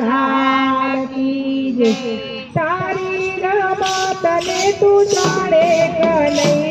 લાલ કી તને તારી રમતને તું જાણે કનૈયા